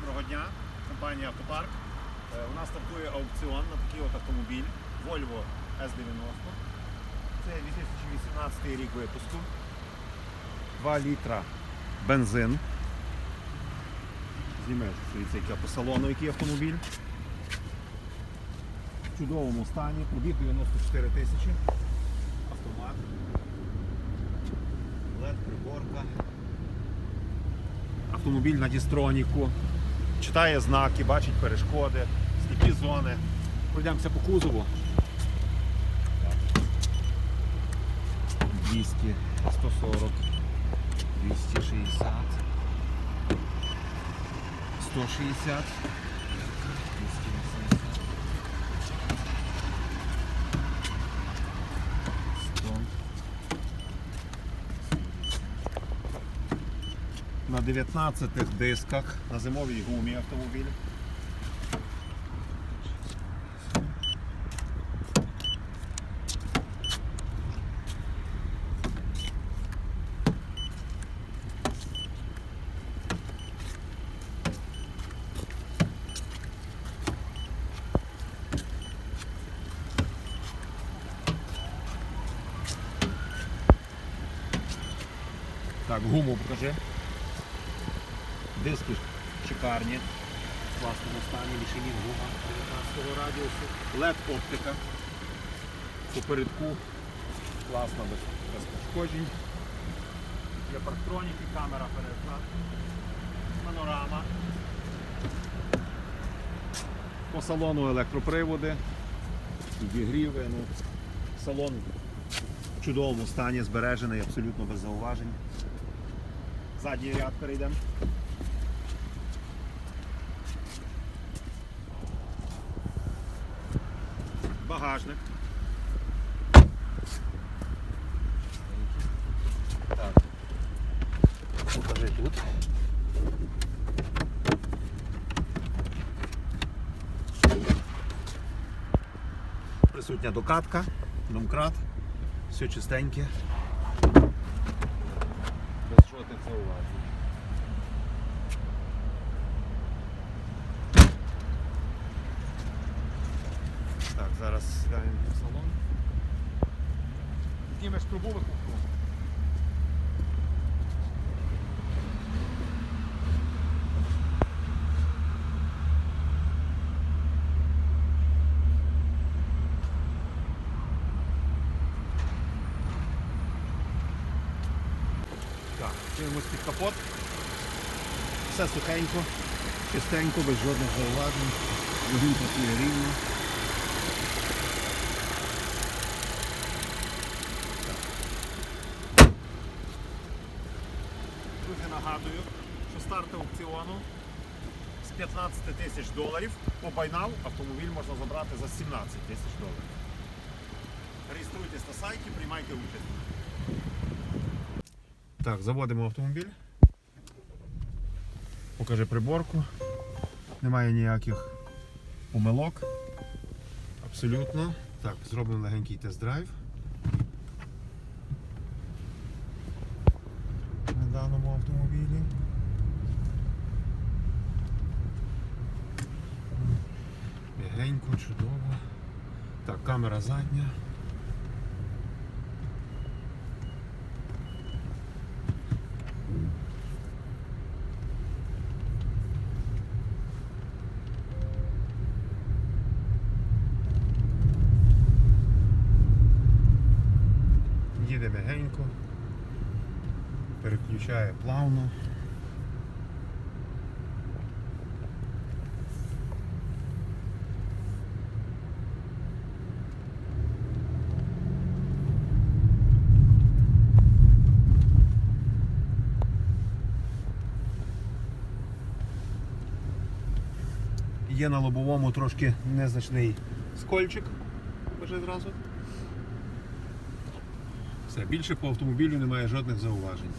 доброго дня. Компанія Автопарк. Е, У нас стартує аукціон на такий от автомобіль Volvo S90. Це 2018 рік випуску. 2 літра бензин. Дивіться, яке по салону, який автомобіль. В чудовому стані, пробіг 94 тисячі. Автомат. LED приборка. Автомобіль на дістроніку. Читає знаки, бачить перешкоди, сліпі зони. Пройдемося по кузову. 200, 140, 260, 160, На 19 дисках на зимовій гумі автомобіль. Так, гуму покажи. Диски шикарні. В класному стані, лішені гума 19 радіусу. LED оптика. Попередку. Класна без, без пошкоджень. Є парктроніки, камера передка. Панорама. По салону електроприводи. Відігріви. Ну, салон в чудовому стані, збережений, абсолютно без зауважень. Задній ряд перейдемо. Багажник. Так. Покажи тут. Присутня докатка, домкрат, все чистеньке. Без жодних зауважень. Так, зараз сідаємо в салон. Знімеш трубу викупку. Так, дивимось під капот. Все сухенько, чистенько, без жодних зауважень. Двигун працює рівно. Нагадую, що старт аукціону з 15 тисяч доларів по байнал автомобіль можна забрати за 17 тисяч доларів. Реєструйтесь на сайті, приймайте участь. Так, заводимо автомобіль. Покажи приборку. Немає ніяких помилок. Абсолютно. Так, зробимо легенький тест-драйв. Даному автомобілі. Легенько, чудово. Так, камера задня. Їде мягенько, переключає плавно. Є на лобовому трошки незначний скольчик, вже зразу. Все, більше по автомобілю немає жодних зауважень.